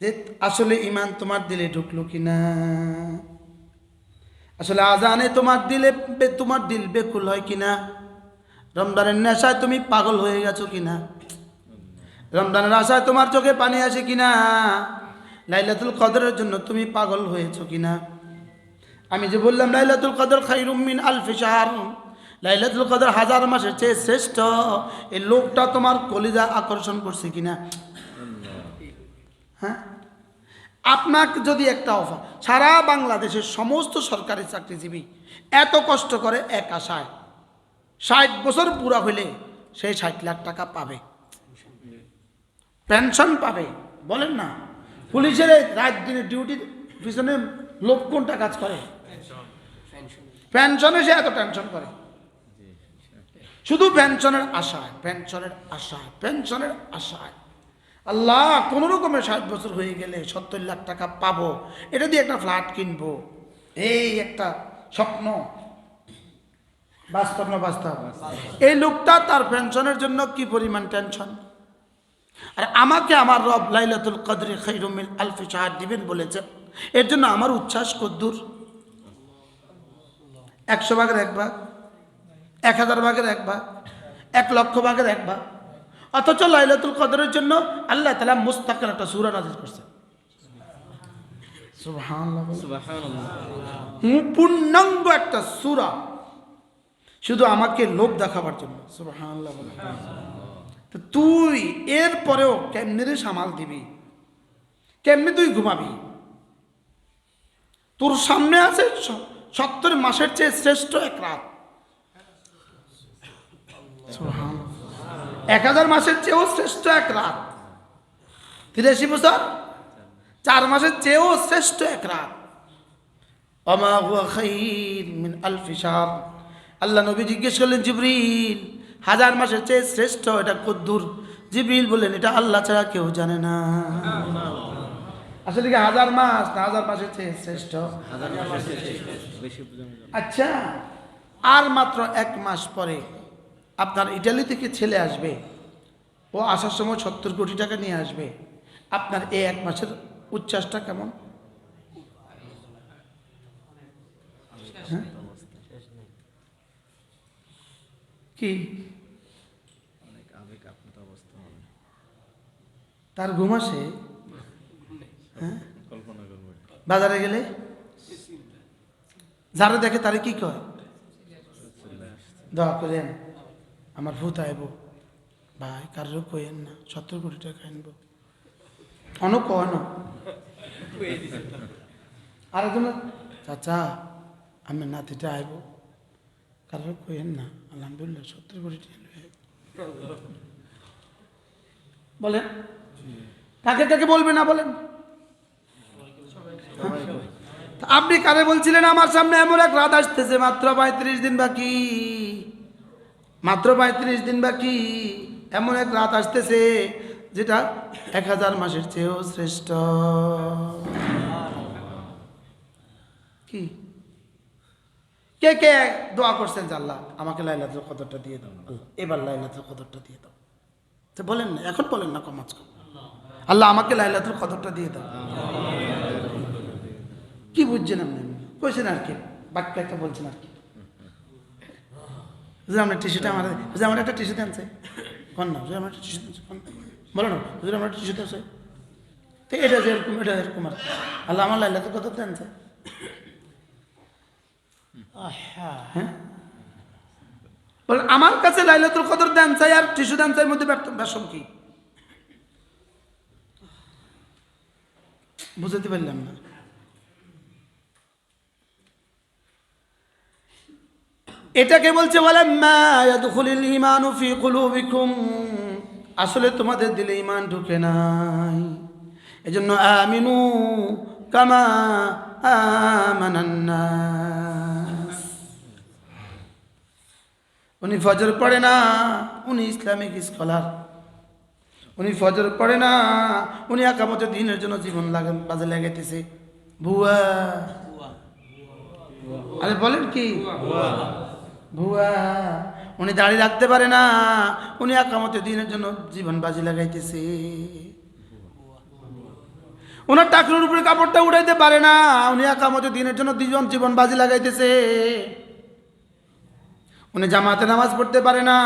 যে আসলে ইমান তোমার দিলে ঢুকলো কিনা? আসলে আজানে তোমার দিলে তোমার দিল বেকুল হয় কিনা? রমজানের নেশায় তুমি পাগল হয়ে গেছো কিনা? রমজানের আশায় তোমার চোখে পানি আসে কিনা? লাইলাতুল কদরের জন্য তুমি পাগল হয়েছো কিনা? আমি যে বললাম, লাইলাতুল কদর খাইরুম মিন আলফি শাহর। লাইলাতুল কদর হাজার মাসের চেয়ে শ্রেষ্ঠ। এই লোকটা তোমার কলিজা আকর্ষণ করছে কিনা? হ্যাঁ? আপনাকে যদি একটা অফার, সারা বাংলাদেশের সমস্ত সরকারি চাকরিজীবী এত কষ্ট করে এক আশায় ষাট বছর পুরা হইলে সেই ষাট লাখ টাকা পাবে। পেনশন পাবে। বলেন না। পুলিশের রাত দিনে ডিউটির পিছনে লোক কোনটা কাজ করে? পেনশনে সে এত টেনশন করে। শুধু পেনশনের আশায় পেনশনের আশায় পেনশনের আশায়। আল্লাহ, কোনো রকমের ষাট বছর হয়ে গেলে সত্তর লাখ টাকা পাবো। এটা দিয়ে একটা ফ্ল্যাট কিনবো। এই একটা স্বপ্ন। বাস্তব না বাস্তব? এই লোকটা তার পেনশনের জন্য কি পরিমাণ টেনশন আর আমাকে আমার রব লাইলাতুল কদরে খৈরুমিল আলফি চাহার দিবেন বলেছেন। এর জন্য আমার উচ্ছ্বাস কদ্দুর। একশো ভাগের এক ভাগ, এক হাজার ভাগের এক ভাগ, এক লক্ষ ভাগের এক ভাগ। অথচ লাইলাতুল কদরের জন্য আল্লাহ তালা মুস্তাকের একটা সুরা নাজির করছে। পূর্ণাঙ্গ একটা সুরা। শুধু আমাকে লোভ দেখাবার জন্য। তো তুই এর পরেও কেমনে রে সামাল দিবি? কেমনি তুই ঘুমাবি? তোর সামনে আছে সত্তর মাসের চেয়ে শ্রেষ্ঠ এক রাত। সুবহানাল্লাহ। এক হাজার মাসের চেয়েও শ্রেষ্ঠ এক রাত। তিরাশি বছর চার মাসের চেয়েও শ্রেষ্ঠ এক রাত। অমা হুয়া খাইর মিন আলফি শাহর। আল্লাহ নবী জিজ্ঞেস করলেন জিবরিল হাজার মাসের চেয়ে শ্রেষ্ঠ এটা কদ্দুর? জিবরিল বললেন এটা আল্লাহ ছাড়া কেউ জানে না। আসলে কি হাজার মাস? না হাজার মাসের চেয়ে শ্রেষ্ঠ। আচ্ছা আর মাত্র এক মাস পরে আপনার ইটালি থেকে ছেলে আসবে, ও আসার সময় সত্তর কোটি টাকা নিয়ে আসবে, আপনার এই এক মাসের উচ্ছ্বাসটা কেমন? হ্যাঁ? কি? তার ঘুম আসে? হ্যাঁ? বাজারে গেলে? যারা দেখে তারা কি কয়? দোয়া করেন। আমার ভূত আইব। ভাই, কারোর কইেন না। সত্তর কোটি টাকা আনব অন কন আর একজন চাচা, আমি নাতিটা আইব। কারোর কইেন না। আলহামদুলিল্লাহ, সত্তর কোটি টাকা। বলেন। কাকে কাকে বলবে না বলেন? আপনি কারে বলছিলেন? আমার সামনে এমন এক রাত আসতেছে, মাত্র পঁয়ত্রিশ দিন বাকি। মাত্র পঁয়ত্রিশ দিন বাকি। এমন এক রাত আসতেছে, যেটা এক হাজার মাসের চেয়েও শ্রেষ্ঠ। কি? কে কে দোয়া করছেন যে আল্লাহ আমাকে লাইলাতুল কদরটা দিয়ে দাও? এবার লাইলাতুল কদরটা দিয়ে দাও। তো বলেন না, এখন বলেন না, কমাজ কম। আল্লাহ আমাকে লাইলাতুল কদরটা দিয়ে দাও। কি বুঝছেন আপনি? কইছেন আর কি? বাক্য একটা বলছেন আর কি। আমার টিস্যুটা আমার হুজুর আমার একটা টিস্যু দেন চাই কোন না আমার একটা টিস্যু বলো না হুজুর আমার টিস্যু দেন চাই তো এটা যে এরকম, এটা এরকম আর আল্লাহ আমার লাইলা তো কত দেন চাই হ্যাঁ। আমার কাছে লাইলাতুল কদর দেন চাই আর টিস্যু দেন চাই মধ্যে ব্যর্থ- বেসম কি? বুঝতে পারলাম না। এটাকে বলছে বলে ঈমানু ফি আসলে তোমাদের দিলে ইমান ঢুকে নাই। এজন্য আমিনু কামা উনি ফজর পড়ে না, উনি ইসলামিক স্কলার। উনি ফজর পড়ে না, উনি একামত দিনের জন্য জীবন লাগান, বাজে লাগাইতেছে। ভুয়া। আরে বলেন কি? ভুয়া। উনি দাঁড়িয়ে রাখতে পারে না। উনি একামতে দিনের জন্য জীবন বাজি লাগাইতেছে। ওনার টাকনুর উপরে কাপড়টা উঠাইতে পারে না। উনি একামতে দিনের জন্য দুজন জীবন বাজি লাগাইতেছে। উনি জামাতে নামাজ পড়তে পারে না।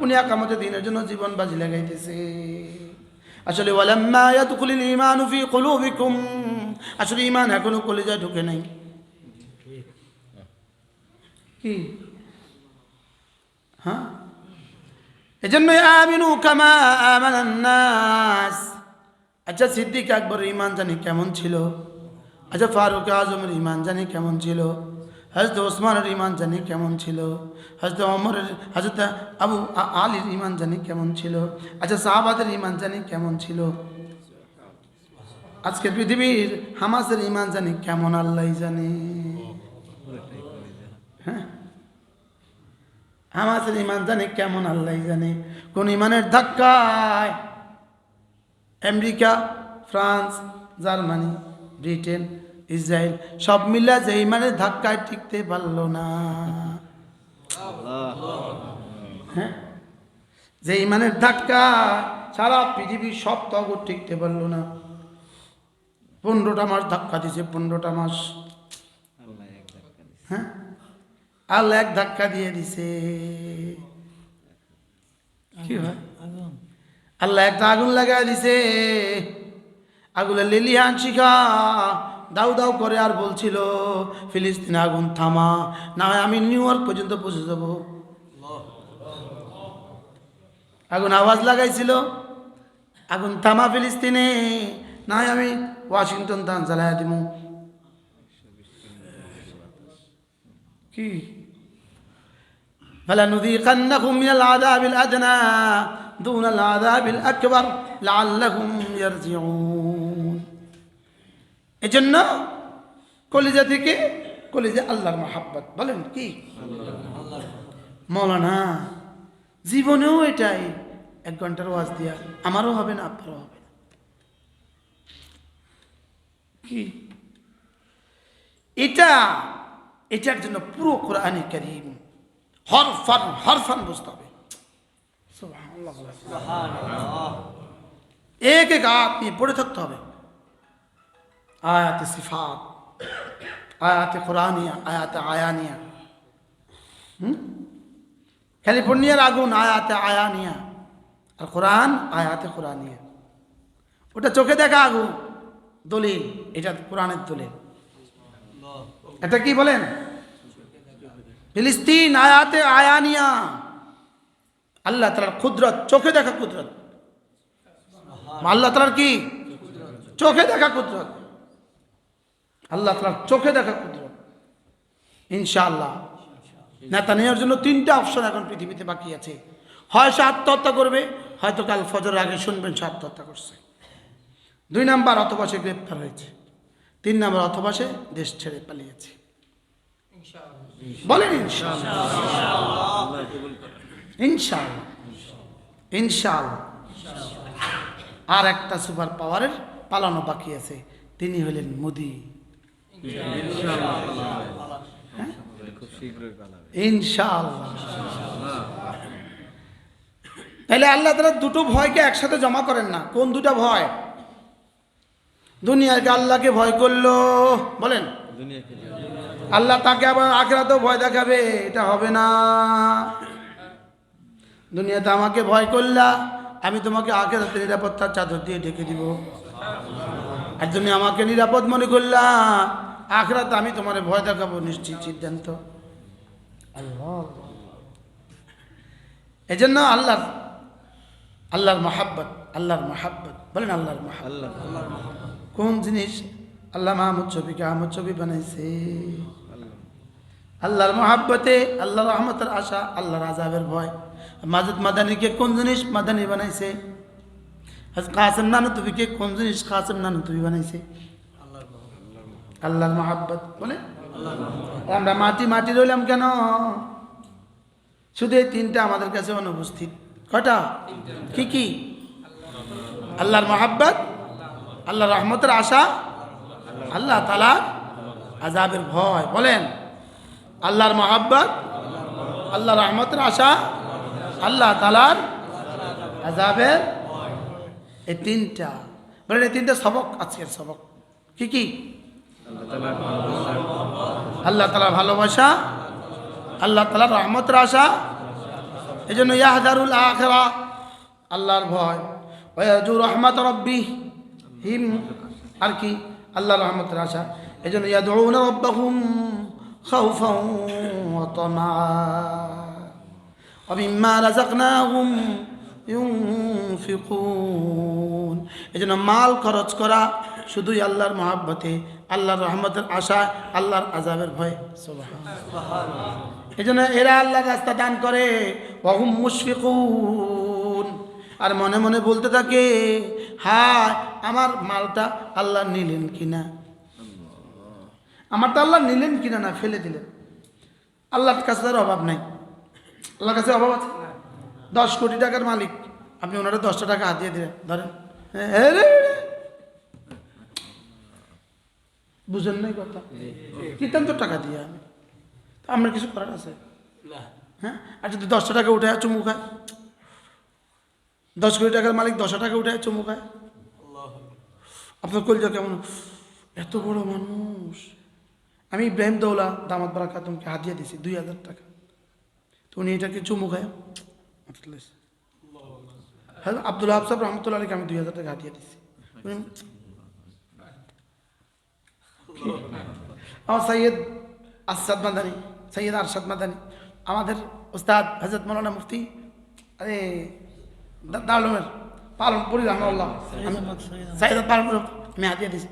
উনি একামতে দিনের জন্য জীবন বাজি লাগাইতেছে। আসলে আসলে ঈমান এখনও কলিজায় ঢুকে নাই। কি? হ্যাঁ? এজন্য আমিনু কামা আমানান নাস। আচ্ছা সিদ্দিক আকবর ইমান জানি কেমন ছিল? আচ্ছা ফারুক আজমের ইমান জানি কেমন ছিল? হজরত ওসমানের ইমান জানি কেমন ছিল? হজরত অমরের হজরত আবু আলীর ইমান জানি কেমন ছিল? আচ্ছা সাহাবাদের ইমান জানি কেমন ছিল? আজকের পৃথিবীর হামাসের ইমান জানি কেমন আল্লাহ জানে। হ্যাঁ? হামাসের ইমান জানে কেমন আল্লাহ জানে? কোন ইমানের ধাক্কায় America France Germany Britain Israel সব মিলে যে ইমানের ধাক্কায় টিকতে পারল না। হ্যাঁ? যে ইমানের ধাক্কা সারা পৃথিবীর সব তগর টিকতে পারল না। পনেরোটা মাস ধাক্কা দিছে পনেরোটা মাস। হ্যাঁ? আল্লাহ এক ধাক্কা দিয়ে দিছে। কি হয়? আল্লাহ একটা আগুন লাগাই দিছে। আগুনে লিলিহান শিখা দাউ দাউ করে আর বলছিল ফিলিস্তিনে আগুন থামা না হয় আমি নিউ ইয়র্ক পর্যন্ত পৌঁছে যাব। আগুন আওয়াজ লাগাইছিল আগুন থামা ফিলিস্তিনে না হয় আমি ওয়াশিংটন তান জ্বালায় দিব কি? فلنذيقنهم من العذاب الأدنى دون العذاب الأكبر لعلهم يرجعون এজন্য কলিজা থেকে কলিজা আল্লাহর মহাব্বত বলেন কি মৌলানা জীবনেও এটাই এক ঘন্টার ওয়াজ দিয়া আমারও হবে না আপনারও হবে না কি এটা এটার জন্য পুরো কোরআনে করিম হরফান হরফান বুঝতে হবে। সুবহানাল্লাহ। এক এক আয়াত নিয়ে পড়ে থাকতে হবে। আয়াতে সিফাত আয়াতে কোরআনিয়া আয়াতে আয়ানিয়া। হুম? ক্যালিফোর্নিয়ার আগুন আয়াতে আয়ানিয়া। আর কোরআন আয়াতে কোরআনিয়া। ওটা চোখে দেখা আগুন দলিল এটা কোরআনের দলিল। এটা কি বলেন? ফিলিস্তিন আয়াতে আয়ানিয়া। আল্লাহ তালার কুদরত, চোখে দেখা কুদরত। আল্লাহ তালার কি? চোখে দেখা কুদরত। আল্লাহ তালার চোখে দেখা কুদরত। ইনশাআল্লাহ। নেতা নেওয়ার জন্য তিনটা অপশন এখন পৃথিবীতে বাকি আছে। হয় সে আত্মহত্যা করবে, হয়তো কাল ফজর আগে শুনবেন সে আত্মহত্যা করছে। দুই নাম্বার, অথবা সে গ্রেপ্তার হয়েছে। তিন নাম্বার, অথবা সে দেশ ছেড়ে পালিয়েছে। বলেন ইনশাআল্লাহ। ইনশাআল্লাহ। আর একটা সুপার পাওয়ারের পালানো বাকি আছে। তিনি হলেন মোদি। তাহলে আল্লাহ তালা দুটো ভয়কে একসাথে জমা করেন না। কোন দুটা ভয়? দুনিয়াকে আল্লাহকে ভয় করল। বলেন। আল্লাহ তাকে আবার আখেরাতেও ভয় দেখাবে এটা হবে না। দুনিয়াতে আমাকে ভয় করলা আমি তোমাকে আখেরাতে নিরাপত্তার চাদর দিয়ে ঢেকে দিব। আর তুমি আমাকে নিরাপদ মনে করলা আখরাতে আমি তোমার ভয় দেখাবো নিশ্চিত সিদ্ধান্ত। আল্লাহ এই জন্য আল্লাহর আল্লাহর মাহাব্বত আল্লাহর মাহাব্বত বলেন আল্লাহর মহাব্বত। আল্লাহ কোন জিনিস আল্লাহ মাহমুদ ছবিকে আহমদ ছবি বানাইছে? আল্লাহর মহাব্বতে, আল্লাহর রহমতের আশা, আল্লাহর আজাবের ভয়। মাজুদ মাদানিকে কোন জিনিস মাদানি বানাইছে? কাসেম তুবিকে কোন জিনিস কাসেম নানু তুবি বানাইছে? আল্লাহর মহাব্বত। বলে? আমরা মাটি মাটি রইলাম কেন? শুধু এই তিনটা আমাদের কাছে অনুপস্থিত। কটা কি কি? আল্লাহর মহাব্বত আল্লাহ রহমতের আশা, আল্লাহ তালার আজাবের ভয়। বলেন? আল্লাহর মহাব্বত আল্লাহ রহমতের আশা, আল্লাহ তালার আজাবের এই তিনটা। বলেন, এই তিনটা সবক আজকের সবক। কি কি? আল্লাহ তালা ভালোবাসা, আল্লাহ তালা রহমতের আশা এই জন্য ইয়াহদারুল আখেরা, আল্লাহর ভয়। ওয়াজু রহমত রব্বি, হিম, আর কি? আল্লাহ রহমতের আশা। এই জন্য ইয়াদউনা রব্বাহুম। খাউফাও ওয়া তামা ومما رزقناهم ينفقون এই জন্য মাল খরচ করা শুধুই আল্লাহর মহাব্বতে আল্লাহর রহমতের আশা আল্লাহর আজাবের ভয় এই জন্য এরা আল্লাহর রাস্তা দান করে ওহুম মুশফিকুন আর মনে মনে বলতে থাকে হায় আমার মালটা আল্লাহ নিলেন কিনা আমারটা আল্লাহ নিলেন কিনা না ফেলে দিলেন। আল্লাহর কাছে তার অভাব নাই। আল্লাহর কাছে অভাব আছে? দশ কোটি টাকার মালিক। আপনি ওনারা দশটা টাকা হাত দিয়ে দিলেন। ধরেন। হ্যাঁ। বুঝেন নাই কথা? দিতেন তো টাকা দিয়ে আমি। তা আমার কিছু করার আছে? হ্যাঁ? আর যদি দশটা টাকা উঠে চুমু খায়? দশ কোটি টাকার মালিক দশটা টাকা উঠে চুমু খায়? আপনার কলজা কেমন? এত বড় মানুষ। আমি ইব্রাহিম দৌলা দামাত বারা খাতুমকে হাতিয়ে দিয়েছি দুই হাজার টাকা। তো উনি এটাকে চুমু খায়। হ্যাঁ আব্দুল হাফ সাহেব রহমতুল্লাহ আলীকে আমি দুই হাজার টাকা হাতিয়ে দিয়েছি আমার সৈয়দ আসাদ মাদানি সৈয়দ আরশাদ মাদানি, আমাদের উস্তাদ হজরত মৌলানা মুফতি, আরে দারুমের পালনপুরি রহমাল্লাহ সৈয়দ পালনপুর আমি হাতিয়ে দিয়েছি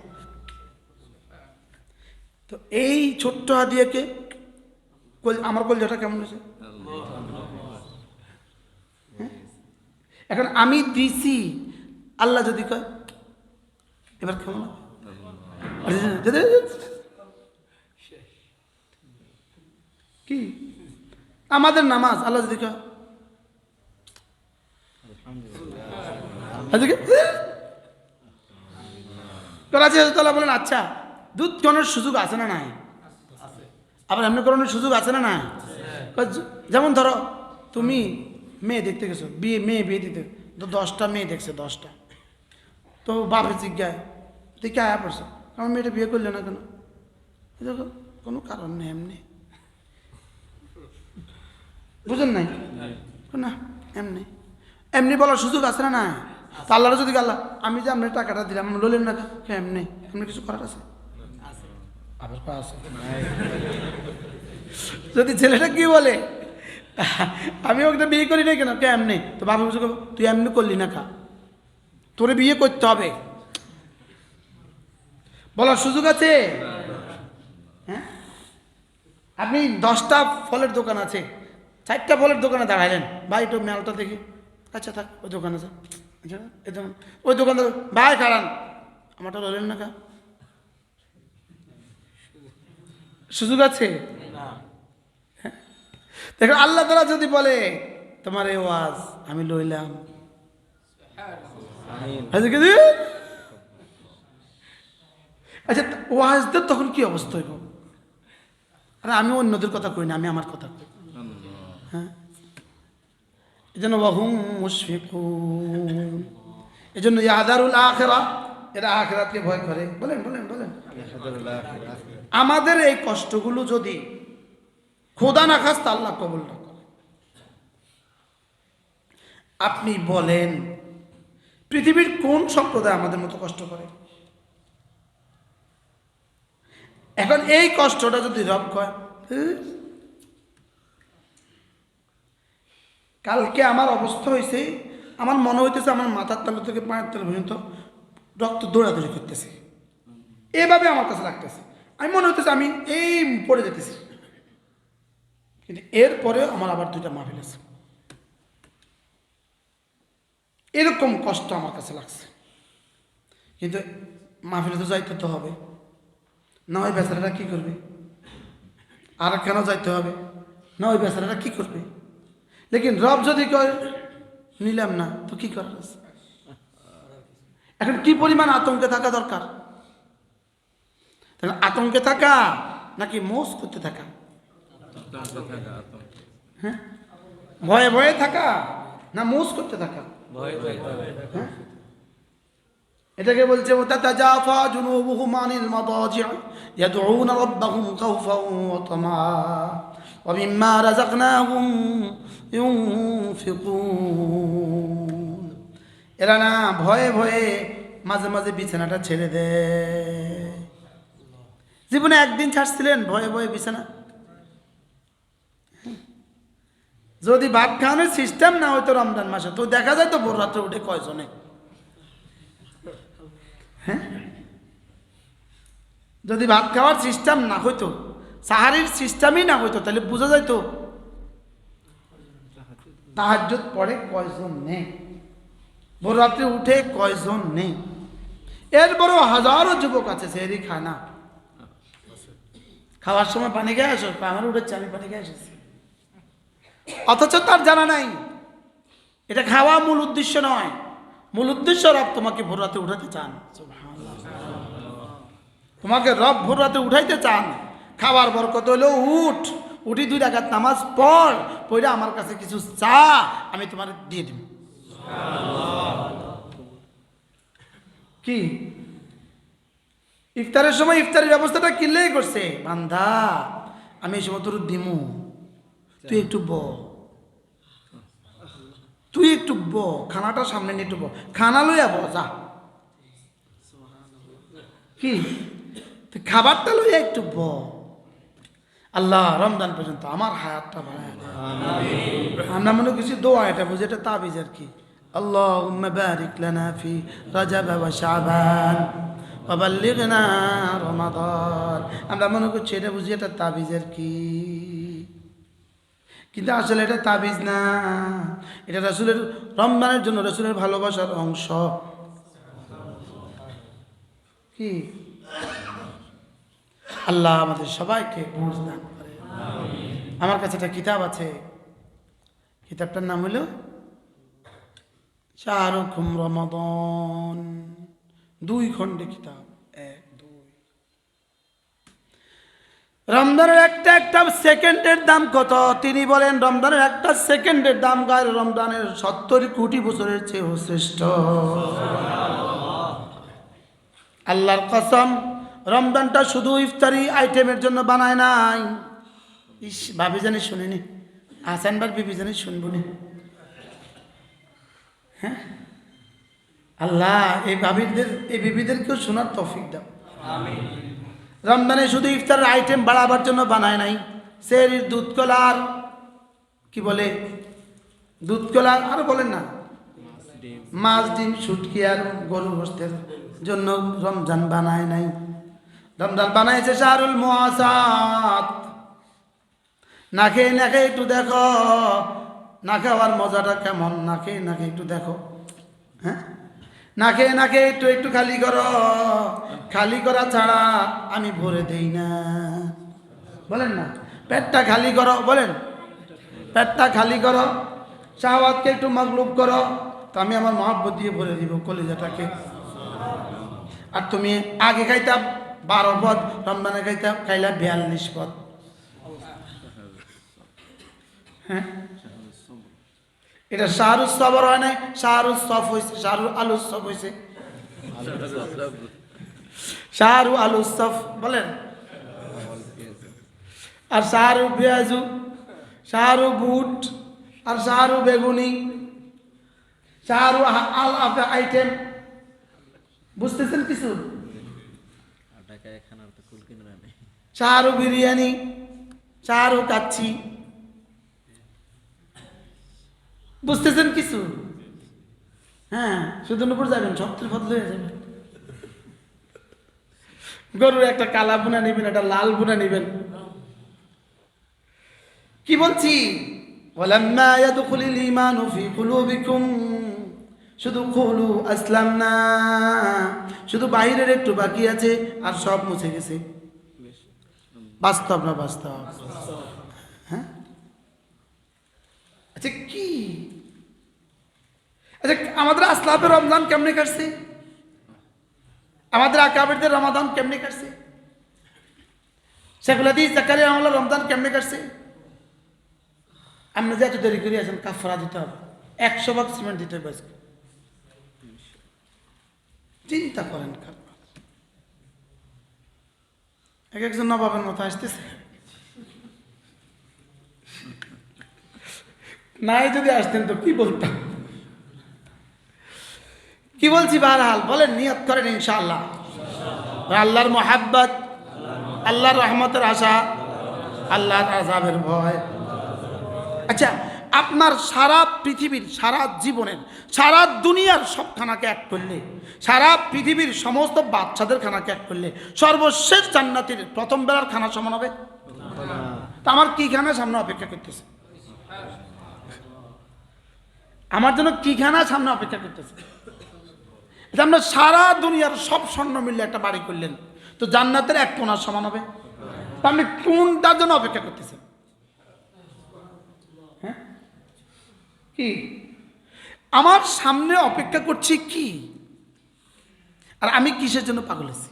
তো এই ছোট্ট হাদিয়াকে আমার কলজাটা কেমন হয়েছে হ্যাঁ? এখন আমি দিছি, আল্লাহ যদি কয়, এবার কেমন? কি আমাদের নামাজ, আল্লাহ যদি কয় বলেন আচ্ছা দুধ করানোর সুযোগ আছে না নাই? আবার এমনি করানোর সুযোগ আছে না না যেমন ধরো তুমি মেয়ে দেখতে গেছো বিয়ে মেয়ে বিয়ে দিতে তো দশটা মেয়ে দেখছে দশটা। তো বাপের জিজ্ঞায় তুই কে আয়া পড়ছো? আমার মেয়েটা বিয়ে করলে না কেন? দেখো, কোনো কারণ নেই এমনি। বুঝেন নাই? না এমনি। এমনি বলার সুযোগ আছে না না তা আল্লাহর যদি আল্লাহ আমি যে আপনার টাকাটা দিলাম লইলেন না কে এমনি এমনি কিছু করার আছে? যদি ছেলেটা কি বলে? আমি ওকে বিয়ে করি না কেন? কে এমনি তো বাবা বুঝে তুই এমনি করলি না খা। তোরে বিয়ে করতে হবে। বলার সুযোগ আছে? হ্যাঁ? আপনি দশটা ফলের দোকান আছে। চারটা ফলের দোকানে দাঁড়াইলেন। ভাই, একটু মেলটা দেখি। আচ্ছা থাক, ওই দোকান আছে আচ্ছা ওই দোকানদার ভাই, খাড়ান। আমারটা রইলেন না কা সুযোগ আছে? দেখো আল্লাহ তালা যদি বলে তোমার এই ওয়াজ আমি লইলাম। আচ্ছা? আচ্ছা ওয়াজদের তখন কি অবস্থা হইব? আরে আমি অন্যদের কথা কই না আমি আমার কথা কই। হ্যাঁ? এই জন্য বাহুম মুশফিকুন। এই জন্য ইয়াদারুল আখেরা এরা আখেরাতকে ভয় করে। বলেন বলেন বলেন। আমাদের এই কষ্টগুলো যদি খোদা না খাস আল্লাহ কবুল না করে। আপনি বলেন পৃথিবীর কোন সম্প্রদায় আমাদের মতো কষ্ট করে? এখন এই কষ্টটা যদি রব "হুঁ, কালকে আমার অবস্থা হয়েছে আমার মনে হইতেছে আমার মাথার তালু থেকে পায়ের তালু পর্যন্ত রক্ত দৌড়াদৌড়ি করতেছে। এভাবে আমার কাছে লাগতেছে। আমি মনে হতেছে আমি এই পড়ে যেতেছি। কিন্তু এরপরেও আমার আবার দুইটা মাহফিল আছে। এরকম কষ্ট আমার কাছে লাগছে। কিন্তু মাহফিলে তো যাইতে তো হবে। না ওই বেচারাটা কী করবে? আর কেন যাইতে হবে? না ওই বেচারাটা কী করবে? লেকিন রব যদি কয়, নিলাম না, তো কি করার আছে? এখন কি পরিমাণ আতঙ্কে থাকা দরকার? তাহলে আতঙ্কে থাকা নাকি মোস করতে থাকা? হ্যাঁ? ভয়ে ভয়ে থাকা না মোস করতে থাকা? হ্যাঁ? এটাকে বলছে তাতাজাফা জুনুবুহুম আনিল মাদাজি' ইয়াদউনা রাব্বাহুম খাওফান ওয়া তামআ ওয়া মিম্মা রাযাকনাহুম ইউনফিকুন। এরা না ভয়ে ভয়ে মাঝে মাঝে বিছানাটা ছেড়ে দেয়। জীবনে একদিন ছাড়ছিলেন? ভয়ে ভয়ে বিছানা। যদি ভাত খাওয়ানোর সিস্টেম না হয়তো রমজান মাসে, তো দেখা যায় তো ভোর রাত্রে উঠে কয়জনে? হ্যাঁ? যদি ভাত খাওয়ার সিস্টেম না হইতো, সাহারির সিস্টেমই না হইতো, তাহলে বোঝা যাইতো তাহাজ্জুদ পড়ে কয়জন? নেই ভোর রাত্রে উঠে কয়জন? নেই এরপরও হাজারো যুবক আছে সেরি খায় না। খাওয়ার সময় পানি খেয়ে আসো আমার উঠেছে আমি পানি খেয়ে এসেছি। অথচ তার জানা নাই। এটা খাওয়া মূল উদ্দেশ্য নয়। মূল উদ্দেশ্য রব তোমাকে ভোর রাতে উঠাতে চান। তোমাকে রব ভোর রাতে উঠাইতে চান। খাবার বরকত হলো উঠ। উঠি দুই রাখাত নামাজ পড় পড়ে আমার কাছে কিছু চা আমি তোমার দিয়ে দিব কি? ইফতারের সময় ইফতারের ব্যবস্থাটা কিলে করছে। বান্ধা আমি এই সময় তোর দিমু। তুই একটু ব। তুই একটু ব। খানাটা সামনে নিয়ে একটু ব। খানা লইয়া ব যা। কি? তুই খাবারটা লইয়া একটু ব। আল্লাহ রমজান পর্যন্ত আমার হায়াতটা বাড়ায় আমরা মনে কিছু দোয়া এটা বুঝে এটা তাবিজ আর কি। আল্লাহ বারিক লানা ফি রাজা বাবা শাহবান আমরা মনে করছি এটা বুঝি এটা তাবিজের কি? কিন্তু আসলে এটা তাবিজ না। এটা রসুলের, রমজানের জন্য রসুলের ভালোবাসার অংশ। কি? আল্লাহ আমাদের সবাইকে দান করে। আমার কাছে একটা কিতাব আছে। কিতাবটার নাম হলো শাহরুখ রমদন। দুই খণ্ডে কিতাব, এক, দুই। রমজানের একটা একটা সেকেন্ডের দাম কত? তিনি বলেন, রমজানের একটা সেকেন্ডের দাম গায়ে রমজানের সত্তর কোটি বছরের চেয়েও শ্রেষ্ঠ। আল্লাহর কসম, রমজানটা শুধু ইফতারি আইটেমের জন্য বানায় নাই। ইস, ভাবি জানি শুনিনি। আসানবার বিবি জানি শুনবনি হ্যাঁ? আল্লাহ, এই ভাবিদের এই বিবিদেরকেও শোনার তৌফিক দাও। রমজানে শুধু ইফতারের আইটেম বাড়াবার জন্য বানায় নাই। সেরির দুধ কলার, কি বলে? দুধ কলার আর বলেন না? মাছ, ডিম, শুটকি আর গরু গোস্তের জন্য রমজান বানায় নাই। রমজান বানাইছে শাহরুল মহাসাত না খেয়ে না খেয়ে একটু দেখো। না খাওয়ার মজাটা কেমন? না খেয়ে না খেয়ে একটু দেখো। হ্যাঁ? না খেয়ে না খেয়ে একটু একটু খালি করো। খালি করা ছাড়া আমি ভরে দেই না। বলেন না? পেটটা খালি করো, বলেন। পেটটা খালি করো, শাহবাদকে একটু মগলুব করো, তো আমি আমার মহাব্বত দিয়ে ভরে দিব কলিজাটাকে। আর তুমি আগে খাইতাম, বারো পদ, রমজানে খাইতাম, খাইলা বিয়াল্লিশ পদ। হ্যাঁ? এটা শাহরুখ সবর হয় নাই? শাহরুখ সফ হয়েছে শাহরুখ আলু সফ হয়েছে শাহরুখ আলু সফ বলেন। আর শাহরুখ পেঁয়াজু শাহরুখ বুট আর শাহরুখ বেগুনি শাহরুখ আল আফা আইটেম। বুঝতেছেন কিছু? শাহরুখ বিরিয়ানি শাহরুখ কাচ্ছি বুঝতেছেন কিছু? হ্যাঁ সুদনপুর যাবেন সত্তর ফতল হয়ে যাবেন গরুর একটা কালা বুনা নেবেন, একটা লাল বুনা নেবেন। কি বলছি? ওয়ালাম্মা ইয়াদখুলিল ঈমানু ফি কুলুবিকুম। শুধু কুলু আসলাম না, শুধু বাইরের একটু বাকি আছে, আর সব মুছে গেছে। বাস্তব না বাস্তব? আচ্ছা কি? আচ্ছা আমাদের আসলাফের রমজান কেমনে কাটছে? আমাদের আকাবেরদের রমাদান কেমনে কাটছে? সেগুলা দিয়ে জাকারি আমলা রমজান কেমনে কাটছে? আপনি যে এত দেরি করে আছেন কাফরা দিতে হবে। একশো ভাগ সিমেন্ট দিতে হবে। চিন্তা করেন এক একজন নবাবের মতো আসতেছে। নাই যদি আসতেন তো কি বলতাম? কি বলছি বারহাল বলেন, নিয়ত করেন ইনশাআল্লাহ। আল্লাহর মোহাব্বত, আল্লাহর রহমতের আশা, আল্লাহর আজাবের ভয়। আচ্ছা আপনার সারা পৃথিবীর, সারা জীবনের, সারা দুনিয়ার সব খানাকে এক করলে, সারা পৃথিবীর সমস্ত বাচ্চাদের খানাকে এক করলে, সর্বশেষ জান্নাতির প্রথম বেলার খানা সমান হবে? আমার কি খানা সামনে অপেক্ষা করতেছে? আমার জন্য কি খানা সামনে অপেক্ষা করতেছে? এটা আমরা সারা দুনিয়ার সব স্বর্ণ মিললে একটা বাড়ি করলেন, তো জান্নাতের এক কোনার সমান হবে? তা আপনি কোনটার জন্য অপেক্ষা করতেছেন? হ্যাঁ? কি? আমার সামনে অপেক্ষা করছি কি? আর আমি কিসের জন্য পাগল হয়েছি?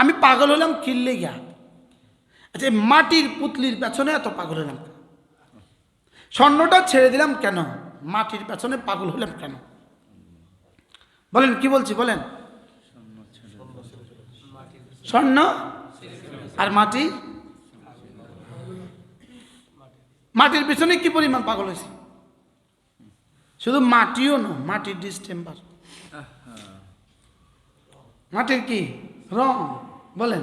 আমি পাগল হলাম কিনলে গিয়া আচ্ছা মাটির পুতলির পেছনে এত পাগল হলাম? স্বর্ণটা ছেড়ে দিলাম কেন? মাটির পেছনে পাগল হলাম কেন? বলেন, কি বলছি, বলেন। স্বর্ণ আর মাটি? মাটির পিছনে কি পরিমাণ পাগল হয়েছে? শুধু মাটিও না, মাটির ডিস্টেম্বার মাটির কি? রং, বলেন।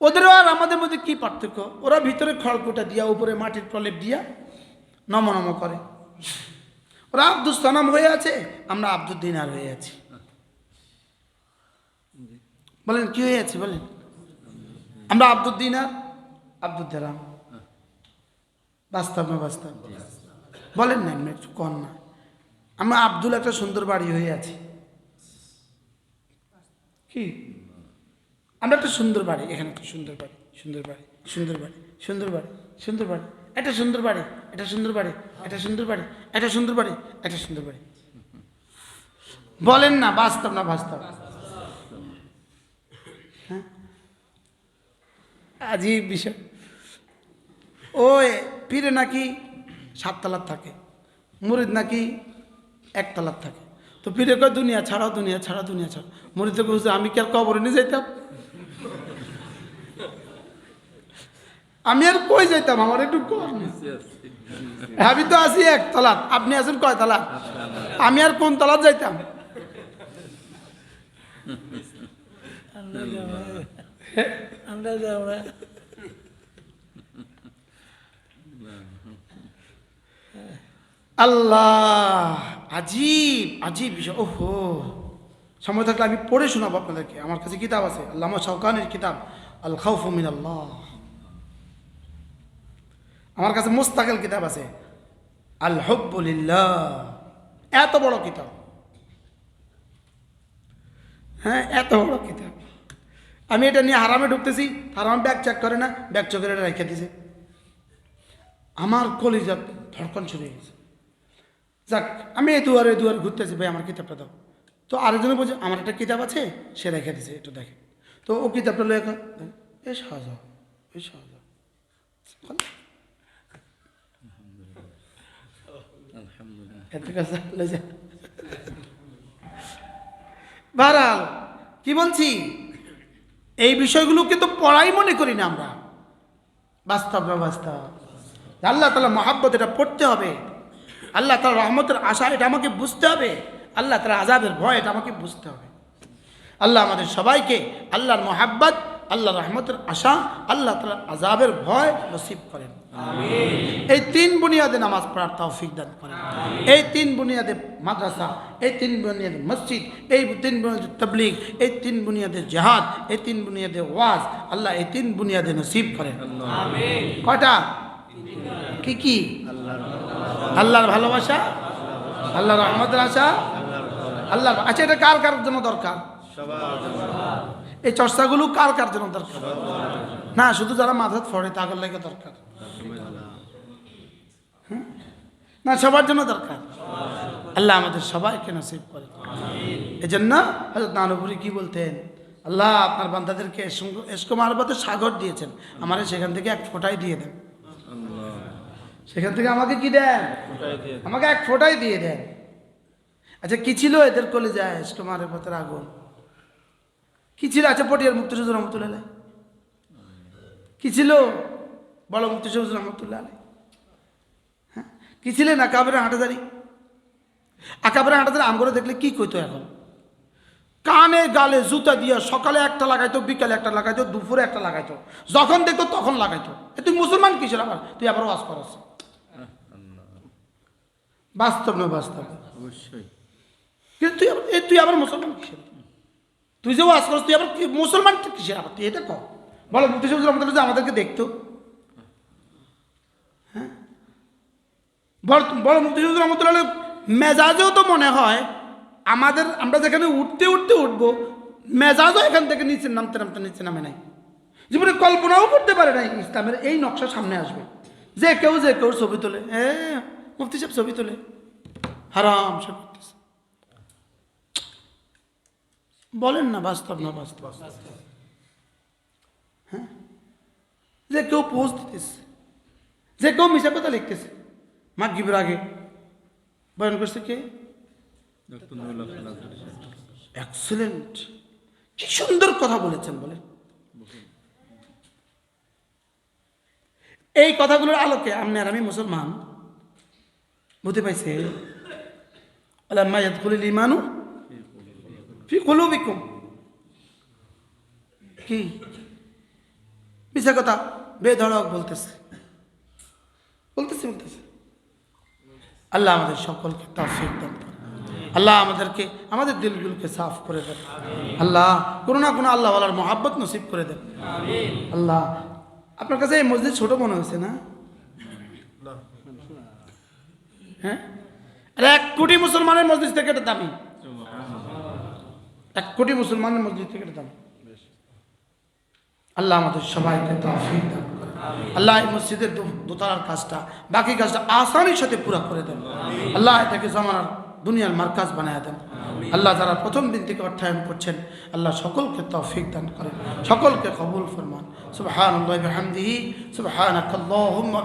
ওদেরও আর আমাদের মধ্যে কি পার্থক্য? ওরা ভিতরে খড়কুটা দিয়া, উপরে মাটির প্রলেপ দিয়া নম নম করে। ওরা আব্দুল সানাম হয়ে আছে, আমরা আব্দুল দিনার হয়ে আছি। বলেন, কি হয়ে আছে বলেন? আমরা আব্দুল দিনার আব্দুল দেরাম বাস্তব না বাস্তব? বলেন না এমনি একটু কন না। আমরা আব্দুল একটা সুন্দর বাড়ি হয়ে আছি। কি? আমরা একটা সুন্দর বাড়ি এখানে একটা সুন্দর বাড়ি সুন্দর বাড়ি সুন্দর বাড়ি সুন্দর বাড়ি সুন্দর বাড়ি একটা সুন্দর বাড়ি একটা সুন্দর বাড়ি একটা সুন্দর বাড়ি একটা সুন্দর বাড়ি একটা সুন্দর বাড়ি বলেন না বাস্তব না বাস্তব হ্যাঁ আজীব বিষয় ওই পীরে নাকি সাততলার থাকে মুরিদ নাকি একতলার থাকে তো পীরে কয় দুনিয়া ছাড়াও দুনিয়া ছাড়া দুনিয়া ছাড়া মুরিদে বলছে আমি কি আর কবরে নিয়ে যাইতাম আমি আর কই যাইতাম? আমার একটু আমি তো আছি এক তলাত। আপনি আছেন কয় তলাত? আমি আর কোন তলাত যাইতাম? আল্লাহ আজীব আজীব বিষয়। ওহো সময় থাকলে আমি পড়ে শোনাবো আপনাদেরকে। আমার কাছে কিতাব আছে আল্লামা শৌকানের কিতাব আল খাউফ মিন আল্লাহ আমার কাছে মুস্তাকিল কিতাব আছে। আল হব্বুলিল্লাহ এত বড় কিতাব। হ্যাঁ এত বড় কিতাব। আমি এটা নিয়ে হারামে ঢুকতেছি, হারাম ব্যাগ চেক করে না, ব্যাগ চেক করে রেখে দিছে। আমার কলিজা ধড়কন শুরু গেছে। যাক, আমি এই দুয়ারে দুয়ারে ঘুরতেছি, ভাই, আমার কিতাবটা দাও। তো আরেকজনে বলছে, আমার একটা কিতাব আছে? সে রেখে দিছে, একটু দেখে। তো ও কিতাবটা লেখা এ সাজা এ সাজা কি বলছি? এই বিষয়গুলোকে তো পড়াই মনে করি না আমরা। বাস্তব না বাস্তব। আল্লাহ তালা মহাব্বত এটা পড়তে হবে। আল্লাহ তালা রহমতের আশা এটা আমাকে বুঝতে হবে। আল্লাহ তালা আজাদের ভয় এটা আমাকে বুঝতে হবে। আল্লাহ আমাদের সবাইকে আল্লাহর মহাব্বত আল্লাহ রহমতের আশা, আল্লাহ তালা আজাবের ভয় নসিব করেন। এই তিন বুনিয়াদে নামাজ পড়ার তৌফিক দান করেন। এই তিন বুনিয়াদে মাদ্রাসা এই তিন বুনিয়াদে মসজিদ এই তিন বুনিয়াদে তবলিগ এই তিন বুনিয়াদে জেহাদ এই তিন বুনিয়াদে ওয়াজ আল্লাহ এই তিন বুনিয়াদে নসিব করেন। কয়টা? কি কি? আল্লাহর ভালোবাসা আল্লাহর রহমতের আশা আল্লাহ আচ্ছা এটা কার কার জন্য দরকার? এই চর্চাগুলো কার কার জন্য দরকার? না শুধু যারা মাথাত ফড়ে তাদের লাগে দরকার হুম? না, সবার জন্য দরকার। আল্লাহ আমাদের সবাইকে নসিব করে। এই হজরত নানুপুরি কি বলতেন? আল্লাহ আপনার বান্দাদেরকে এসকো মারবাতে সাগর দিয়েছেন। আমারে সেখান থেকে এক ফোঁটাই দিয়ে দেন। সেখান থেকে আমাকে কি দেন? আমাকে এক ফোঁটাই দিয়ে দেন। আচ্ছা কি ছিল এদের কলে যায় তোমার পথের আগুন? কি ছিল? আচ্ছা পটিয়ার মুক্তি সুজুর রহমতুল্লাহ? কি ছিল? বড় মুক্তি সুজুর রহমতুল্লাহ? কি ছিলেন আকাবের হাঁটাদারি আকাবের হাঁটাদারি আমগুলো দেখলে কি কইতো এখন? কানে গালে জুতা দিয়ে সকালে একটা লাগাইতো বিকালে একটা লাগাইতো দুপুরে একটা লাগাইতো যখন দেখতো তখন লাগাইতো। এ তুই মুসলমান কিসের আবার? তুই আবার ওয়াজ করস। বাস্তব না বাস্তব? অবশ্যই। কিন্তু তুই আবার এ তুই আবার মুসলমান কিসের? তুই যে ওয়াজ করস তুই আবার কি- মুসলমান কিসের আবার? তুই এটা কর। বলো মুক্তি আমাদেরকে দেখতো হ্যাঁ বল বড় মুক্তি সবুজ রহমতুল্লাহ মেজাজেও তো মনে হয় আমাদের, আমরা যেখানে উঠতে উঠতে উঠবো, মেজাজও এখান থেকে নিচে নামতে নামতে, নিচে নামে নাই। জীবনে কল্পনাও করতে পারে নাই ইসলামের এই নকশা সামনে আসবে। যে কেউ যে কেউ ছবি তোলে। হ্যাঁ মুফতি সাহেব ছবি তোলে। হারাম সে করতেছে। বলেন না বাস্তব না বাস্তব। হ্যাঁ? যে কেউ পোস্ট দিতেছে। যে কেউ মিশা কথা লিখতেছে। মাগিবের আগে। বয়ান করছে কে। এক্সেলেন্ট কি সুন্দর কথা বলেছেন বলে এই কথাগুলোর আলোকে আপনি আর আমি মুসলমান বুঝতে পাইছে আল্লাহ ইয়াদখুলুল কি? মিছা কথা, বেধড়ক বলতেছে। বলতেছে বলতেছে। আল্লাহ আমাদের সকলকে তৌফিক দান। আল্লাহ আমাদেরকে, আমাদের দিলগুলোকে সাফ করে দেন। আল্লাহ, কোনো না কোনো আল্লাহ আল্লাহর মহাব্বত নসিব করে দেন। আল্লাহ, আপনার কাছে এই মসজিদ ছোট মনে হয়েছে না? হ্যাঁ? এক কোটি মুসলমানের মসজিদ থেকে এটা দামি। এক কোটি মুসলমানের মসজিদ থেকে এটা দামি। আল্লাহ আমাদের সবাইকে তৌফিক দান। আল্লাহ মসজিদের দোতলার কাজটা বাকি কাজটা আসানির সাথে পুরা করে দেন। আল্লাহ এটাকে জমানার দুনিয়ার মার্কাজ বানায় দেন। আল্লাহ যারা প্রথম দিন থেকে অর্থায়ন করছেন আল্লাহ সকলকে তৌফিক দান করেন। সকলকে কবুল ফরমান। সুবহানাল্লাহি বিহামদিহি সুবহানাকাল্লাহুম্মা